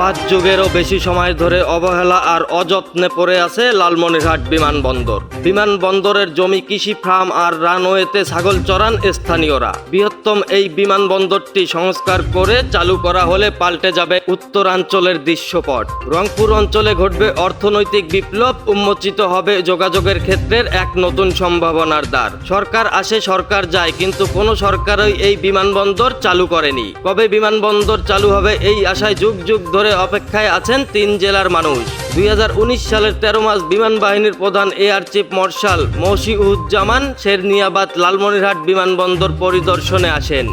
পাঁচ যুগেরও বেশি সময় ধরে অবহেলা আর অযত্নে পড়ে আছে লালমনিরহাট বিমানবন্দর। বিমানবন্দরের জমি, কৃষি ফার্ম আর রানওয়েতে ছাগল চড়ান স্থানীয়রা। বৃহত্তম এই বিমানবন্দরটি সংস্কার করে চালু করা হলে পাল্টে যাবে উত্তরাঞ্চলের দৃশ্যপট। রংপুর অঞ্চলে ঘটবে অর্থনৈতিক বিপ্লব, উন্মোচিত হবে যোগাযোগের ক্ষেত্রের এক নতুন সম্ভাবনার দ্বার। সরকার আসে, সরকার যায়, কিন্তু কোনো সরকারই এই বিমানবন্দর চালু করেনি। কবে বিমানবন্দর চালু হবে এই আশায় যুগ যুগ ধরে অপেক্ষায় আছেন তিন জেলার মানুষ। দুই হাজার উনিশ সালের তেরো মাস বিমান বাহিনীর প্রধান air chief marshal Masihuzzaman Serniabat Lalmonirhat বিমানবন্দর পরিদর্শনে আসেন।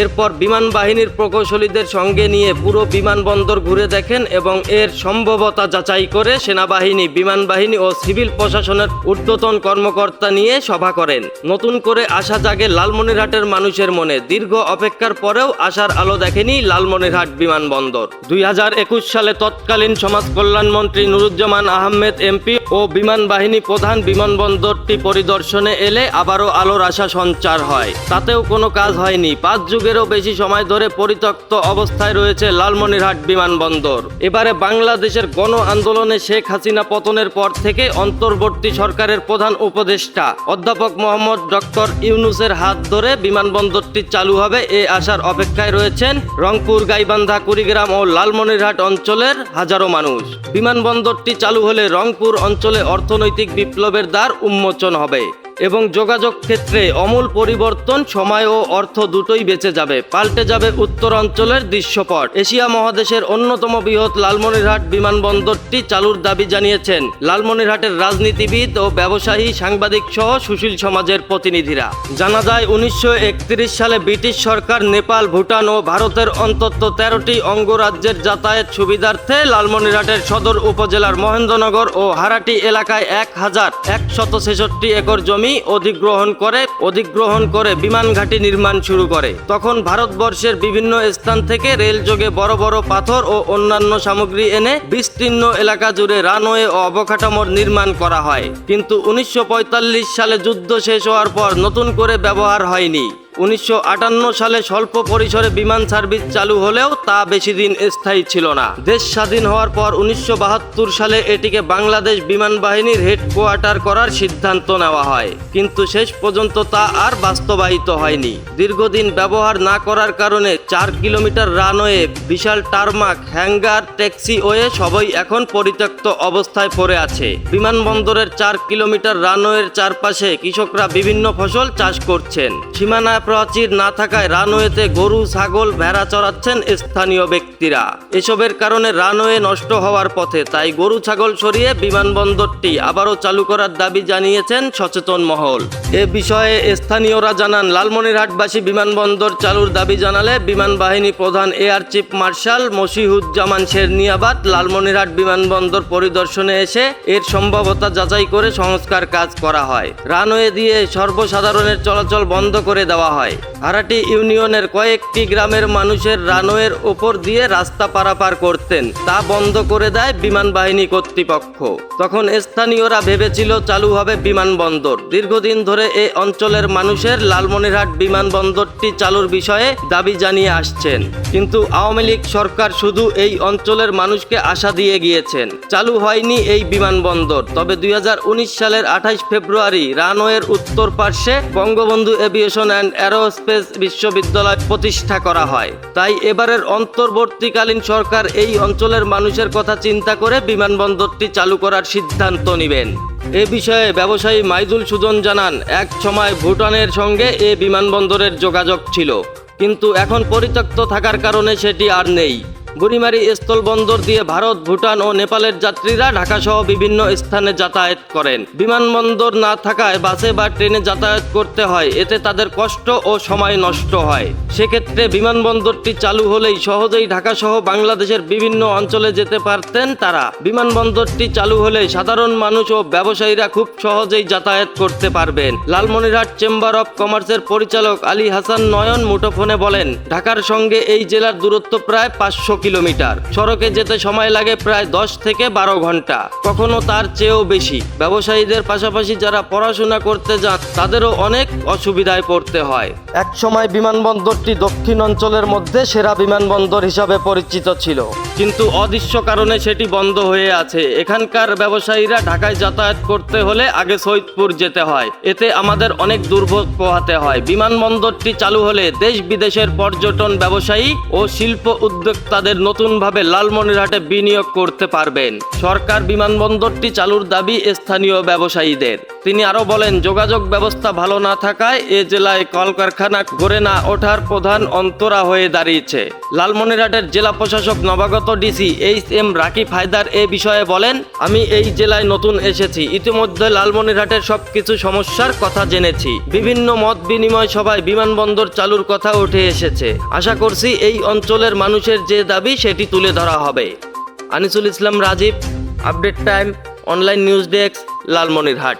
এরপর বিমান বাহিনীর প্রকৌশলীদের সঙ্গে নিয়ে পুরো বিমানবন্দর ঘুরে দেখেন এবং এর সম্ভবতা যাচাই করে সেনাবাহিনী, বিমান বাহিনী ও সিভিল প্রশাসনের ঊর্ধ্বতন কর্মকর্তা নিয়ে সভা করেন। নতুন করে আশা জাগে লালমনিরহাটের মানুষের মনে। দীর্ঘ অপেক্ষার পরেও আশার আলো দেখেনি লালমনিরহাট বিমানবন্দর। দুই হাজার একুশ সালে তৎকালীন সমাজ কল্যাণ মন্ত্রী নুরুজ্জামান আহমেদ, এমপি ও বিমান বাহিনী প্রধান বিমানবন্দরটি পরিদর্শনে এলে আবারও আলোর আশা সঞ্চার হয়। তাতেও কোনো কাজ হয়নি। পাঁচ যুগেরও বেশি সময় ধরে পরিত্যক্ত অবস্থায় রয়েছে লালমনিরহাট বিমানবন্দর। এবারে বাংলাদেশের গণ আন্দোলনে শেখ হাসিনা পতনের পর থেকে অন্তর্বর্তী সরকারের প্রধান উপদেষ্টা অধ্যাপক মোহাম্মদ ডক্টর ইউনুসের হাত ধরে বিমানবন্দরটি চালু হবে এ আশার অপেক্ষায় রয়েছেন রংপুর, গাইবান্ধা, কুড়িগ্রাম ও লালমনিরহাট অঞ্চলের হাজারো মানুষ। বিমানবন্দরটি চালু হলে রংপুর অঞ্চলে অর্থনৈতিক বিপ্লবের দ্বার উন্মোচন হবে। এবং যোগাযোগ ক্ষেত্রে অমূল পরিবর্তন, সময় ও অর্থ দুটোই বেঁচে যাবে। পাল্টে যাবে উত্তর অঞ্চলের দৃশ্যপট। এশিয়া মহাদেশের অন্যতম বৃহৎ লালমনিরহাট বিমানবন্দরটি চালুর দাবি জানিয়েছেন লালমনিরহাটের রাজনীতিবিদ ও ব্যবসায়ী সাংবাদিক সহ সুশীল সমাজের প্রতিনিধিরা। জানা যায়, উনিশশো একত্রিশ সালে ব্রিটিশ সরকার নেপাল, ভুটান ও ভারতের অন্তত তেরোটি অঙ্গরাজ্যের যাতায়াত সুবিধার্থে লালমনিরহাটের সদর উপজেলার মহেন্দ্রনগর ও হারাটি এলাকায় এক হাজার একশত ছেষট্টি একর জমি অধিগ্রহণ করে অধিগ্রহণ করে বিমান ঘাঁটি নির্মাণ শুরু করে। তখন ভারতবর্ষের বিভিন্ন স্থান থেকে রেল যোগে বড় বড় পাথর ও অন্যান্য সামগ্রী এনে বিস্তীর্ণ এলাকা জুড়ে রানওয়ে ও অবকাঠামোর নির্মাণ করা হয়। কিন্তু উনিশশো পঁয়তাল্লিশ সালে যুদ্ধ শেষ হওয়ার পর নতুন করে ব্যবহার হয়নি। উনিশশো আটান্ন সালে স্বল্প পরিসরে বিমান সার্ভিস চালু হলেও তা বেশি দিন স্থায়ী ছিল না। দেশ স্বাধীন হওয়ার পর উনিশশো বাহাত্তর সালে এটিকে বাংলাদেশ বিমান বাহিনীর হেডকোয়ার্টার করার সিদ্ধান্ত নেওয়া হয়। কিন্তু শেষ পর্যন্ত তা আর বাস্তবায়িত হয়নি। দীর্ঘদিন ব্যবহার না করার কারণে চার কিলোমিটার রানওয়ে, বিশাল টারমাক, হ্যাঙ্গার ট্যাক্সিওয়ে সবই এখন পরিত্যক্ত অবস্থায় পড়ে আছে। বিমানবন্দরের চার কিলোমিটার রানওয়ের চারপাশে কৃষকরা বিভিন্ন ফসল চাষ করছেন। সীমানা প্রাচীর না থাকায় রানওয়েতে গরু, ছাগল ভেড়া চড়াচ্ছেন স্থানীয় ব্যক্তিরা। এসবের কারণে রানওয়ে নষ্ট হওয়ার পথে তাই গরু, ছাগল সরিয়ে বিমানবন্দরটি আবারও চালু করার দাবি জানিয়েছেন সচেতন মহল। এ বিষয়ে স্থানীয়রা জানান, লালমনিরহাটবাসী বিমানবন্দর চালুর দাবি জানালে বিমান বাহিনী প্রধান air chief marshal Masihuzzaman Serniabat Lalmonirhat বিমানবন্দর পরিদর্শনে এসে এর সম্ভাবতা যাচাই করে সংস্কার কাজ করা হয়। রানওয়ে দিয়ে সর্বসাধারণের চলাচল বন্ধ করে দেওয়া হয়। হারাটি ইউনিয়নের কয়েকটি গ্রামের মানুষের রানওয়ের ওপর দিয়ে রাস্তা পারাপার করতেন, তা বন্ধ করে দেয় বিমান বাহিনী কর্তৃপক্ষ। তখন স্থানীয়রা ভেবেছিল চালু হবে বিমানবন্দর। দীর্ঘদিন ধরে এই অঞ্চলের মানুষের লালমনিরহাট বিমানবন্দরটি চালুর বিষয়ে দাবি জানিয়ে আসছেন। কিন্তু আওয়ামী লীগ সরকার শুধু এই অঞ্চলের মানুষকে আশা দিয়ে গিয়েছেন, চালু হয়নি এই বিমানবন্দর। তবে দুই হাজার উনিশ সালের আঠাইশ ফেব্রুয়ারি রানওয়ের উত্তর পার্শ্বে বঙ্গবন্ধু এভিয়েশন অ্যান্ড অ্যারোস্পেস বিশ্ববিদ্যালয় প্রতিষ্ঠা করা হয়। তাই এবারের অন্তর্বর্তীকালীন সরকার এই অঞ্চলের মানুষের কথা চিন্তা করে বিমানবন্দরটি চালু করার সিদ্ধান্ত নেবেন। এ বিষয়ে ব্যবসায়ী মাইদুল সুজন জানান, এক সময় ভুটানের সঙ্গে এ বিমানবন্দরের যোগাযোগ ছিল। কিন্তু এখন পরিত্যক্ত থাকার কারণে সেটি আর নেই। বুড়িমারি স্থলবন্দর দিয়ে ভারত, ভুটান ও নেপালের যাত্রীরা ঢাকাসহ বিভিন্ন স্থানে যাতায়াত করেন। বিমানবন্দর না থাকায় বাসে বা ট্রেনে যাতায়াত করতে হয়, এতে তাদের কষ্ট ও সময় নষ্ট হয়। সেক্ষেত্রে বিমানবন্দরটি চালু হলেই সহজেই ঢাকাসহ বাংলাদেশের বিভিন্ন অঞ্চলে যেতে পারতেন তারা। বিমানবন্দরটি চালু হলে সাধারণ মানুষ ও ব্যবসায়ীরা খুব সহজেই যাতায়াত করতে পারবেন। লালমনিরহাট চেম্বার অব কমার্সের পরিচালক আলী হাসান নয়ন মুঠোফোনে বলেন, ঢাকার সঙ্গে এই জেলার দূরত্ব প্রায় পাঁচশো কিলোমিটার। সড়কে যেতে সময় লাগে প্রায় দশ থেকে বারো ঘণ্টা। কখনো তার চেয়েও বেশি। ব্যবসায়ীদের পাশাপাশি যারা পড়াশোনা করতে যান, তাদেরও অনেক অসুবিধায় পড়তে হয়। এক সময় বিমানবন্দরটি দক্ষিণ অঞ্চলের মধ্যে সেরা বিমানবন্দর হিসাবে পরিচিত ছিল। কিন্তু অদৃশ্য কারণে সেটি বন্ধ হয়ে আছে। এখানকার ব্যবসায়ীরা ঢাকায় যাতায়াত করতে হলে আগে সৈয়দপুর যেতে হয়। এতে আমাদের অনেক দুর্ভোগ পোহাতে হয়। বিমানবন্দরটি চালু হলে দেশ বিদেশের পর্যটন ব্যবসায়ী ও শিল্প উদ্যোক্তাদের নতুনভাবে লালমনিরহাটে বিনিয়োগ করতে পারবেন। সরকার বিমানবন্দরটি চালুর দাবি স্থানীয় ব্যবসায়ীদের। তিনি আরও বলেন, যোগাযোগ ব্যবস্থা ভালো না থাকায় এ জেলায় কলকারখানা গড়ে না ওঠার প্রধান অন্তরা হয়ে দাঁড়িয়েছে। লালমনিরহাটের জেলা প্রশাসক নবাগত DC H M Rakib Haider এ বিষয়ে বলেন, আমি এই জেলায় নতুন এসেছি। ইতিমধ্যে লালমনিরহাটের সবকিছু সমস্যার কথা জেনেছি। বিভিন্ন মত বিনিময় সভায় বিমানবন্দর চালুর কথা উঠে এসেছে। আশা করছি এই অঞ্চলের মানুষের যে দাবি, সেটি তুলে ধরা হবে। Anisul Islam Rajib, update time, online news desk, Lalmonirhat.